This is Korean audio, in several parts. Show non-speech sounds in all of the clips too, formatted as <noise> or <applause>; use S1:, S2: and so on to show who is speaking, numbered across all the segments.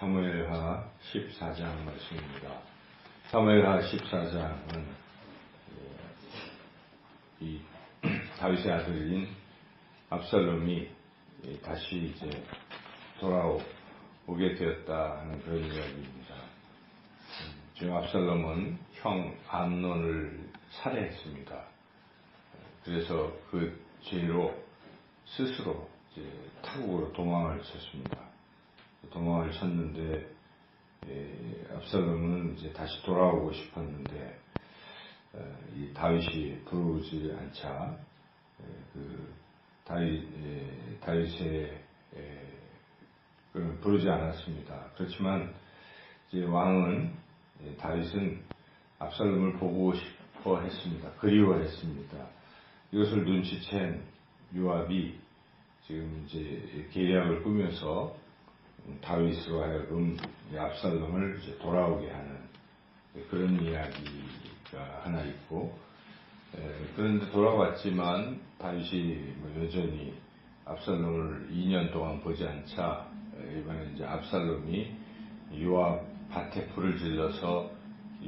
S1: 사무엘하 14장 말씀입니다. 사무엘하 14장은 이 <clears throat> 다윗의 아들인 압살롬이 다시 이제 돌아오게 되었다 하는 그런 이야기입니다. 지금 압살롬은 형 암론을 살해했습니다. 그래서 그 죄로 스스로 타국으로 도망을 쳤습니다. 도망을 쳤는데 예, 압살롬은 이제 다시 돌아오고 싶었는데 어, 이 다윗이 부르지 않자 예, 그 다윗 예, 다윗의 그 부르지 않았습니다. 그렇지만 이제 왕은 다윗은 압살롬을 보고 싶어 했습니다. 그리워했습니다. 이것을 눈치챈 요압이 지금 이제 계략을 꾸며서 다윗으로 하여금 압살롬을 돌아오게 하는 그런 이야기가 하나 있고 그런데 돌아왔지만 다윗이 뭐 여전히 압살롬을 2년 동안 보지 않자 이번에 이제 압살롬이 요압 밭에 불을 질러서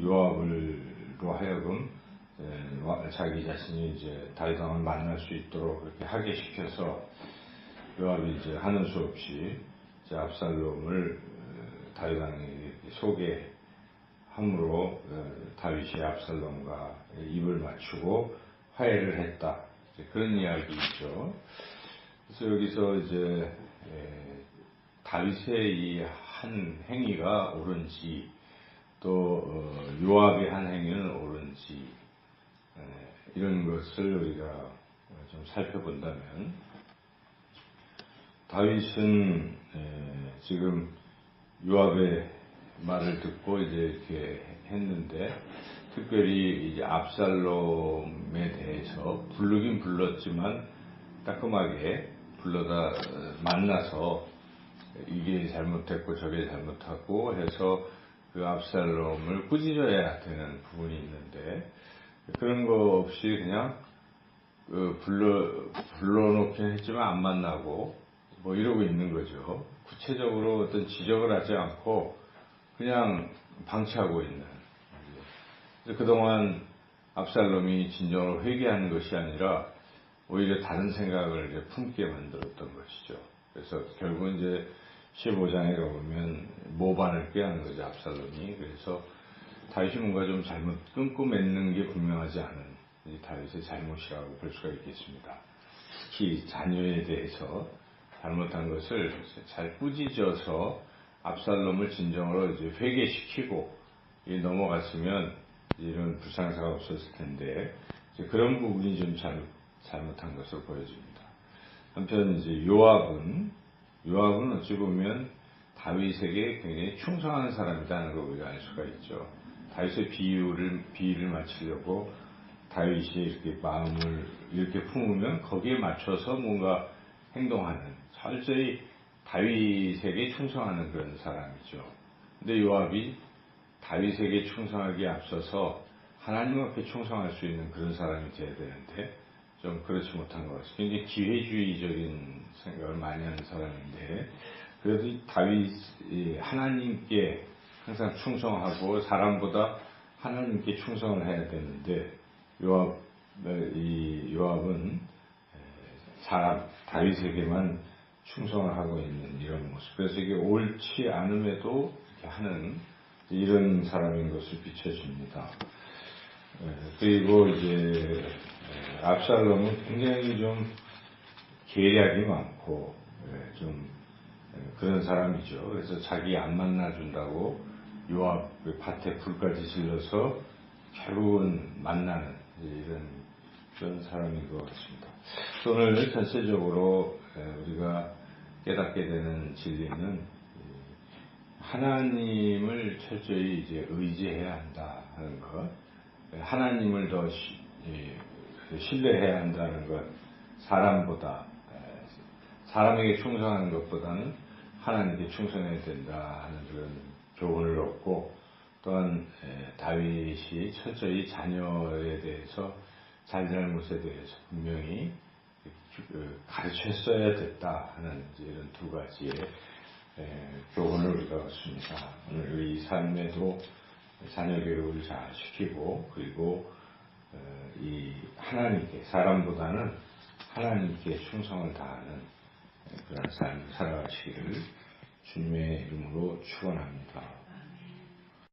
S1: 요압을로 하여금 자기 자신이 이제 다윗 왕을 만날 수 있도록 그렇게 하게 시켜서 요압이 이제 하는 수 없이 압살롬을 어, 다윗 왕에게 소개함으로 어, 다윗이 압살롬과 입을 맞추고 화해를 했다. 그런 이야기죠. 그래서 여기서 이제 다윗의 이 한 행위가 옳은지 또 어, 요압의 한 행위는 옳은지 이런 것을 우리가 좀 살펴본다면 다윗은 지금 요압의 말을 듣고 이제 이렇게 했는데 특별히 이제 압살롬에 대해서 부르긴 불렀지만 따끔하게 불러다 어, 만나서 이게 잘못했고 저게 잘못하고 해서 그 압살롬을 꾸짖어야 되는 부분이 있는데 그런 거 없이 그냥 그 불러 불러놓긴 했지만 안 만나고 뭐 이러고 있는 거죠. 구체적으로 어떤 지적을 하지 않고 그냥 방치하고 있는. 그동안 압살롬이 진정으로 회개하는 것이 아니라 오히려 다른 생각을 품게 만들었던 것이죠. 그래서 결국 이제 15장에 가보면 모반을 꾀하는 거죠, 압살롬이. 그래서 다윗이 뭔가 좀 잘못 끊고 맺는 게 분명하지 않은 다윗의 잘못이라고 볼 수가 있겠습니다. 특히 자녀에 대해서 잘못한 것을 잘 꾸짖어서 압살롬을 진정으로 이제 회개시키고 넘어갔으면 이런 불상사가 없었을 텐데 그런 부분이 좀 잘못, 잘못한 것으로 보여집니다. 한편 이제 요압은 요압은 어찌 보면 다윗에게 굉장히 충성하는 사람이라는 걸 우리가 알 수가 있죠. 다윗의 비유를 비유를 맞추려고 다윗이 이렇게 마음을 이렇게 품으면 거기에 맞춰서 뭔가 행동하는 철저히 다윗에게 충성하는 그런 사람이죠. 근데 요압이 다윗에게 충성하기에 앞서서 하나님 앞에 충성할 수 있는 그런 사람이 되어야 되는데 좀 그렇지 못한 것 같습니다. 굉장히 기회주의적인 생각을 많이 하는 사람인데 그래도 다윗이 하나님께 항상 충성하고 사람보다 하나님께 충성을 해야 되는데 요압 이 요압은 사람 다윗에게만 충성을 하고 있는 이런 모습. 그래서 이게 옳지 않음에도 하는 이런 사람인 것을 비춰줍니다. 그리고 이제 압살롬은 굉장히 좀 계략이 많고 좀 그런 사람이죠. 그래서 자기 안 만나준다고 요압 밭에 불까지 질러서 결국은 만나는 이런 그런 사람인 것 같습니다. 오늘 전체적으로 우리가 깨닫게 되는 진리는 하나님을 철저히 이제 의지해야 한다 하는 것, 하나님을 더 신뢰해야 한다는 것, 사람보다 사람에게 충성하는 것보다는 하나님께 충성해야 된다 하는 그런 교훈을 얻고 또한 다윗이 철저히 자녀에 대해서 잘잘못에 대해서 분명히 그 가르쳤어야 됐다 하는 이런 두 가지의 에, 교훈을 우리가 얻습니다. 오늘 이 삶에도 자녀 교육을 잘 시키고 그리고 어, 이 하나님께 사람보다는 하나님께 충성을 다하는 그런 삶을 살아가시기를 주님의 이름으로 축원합니다.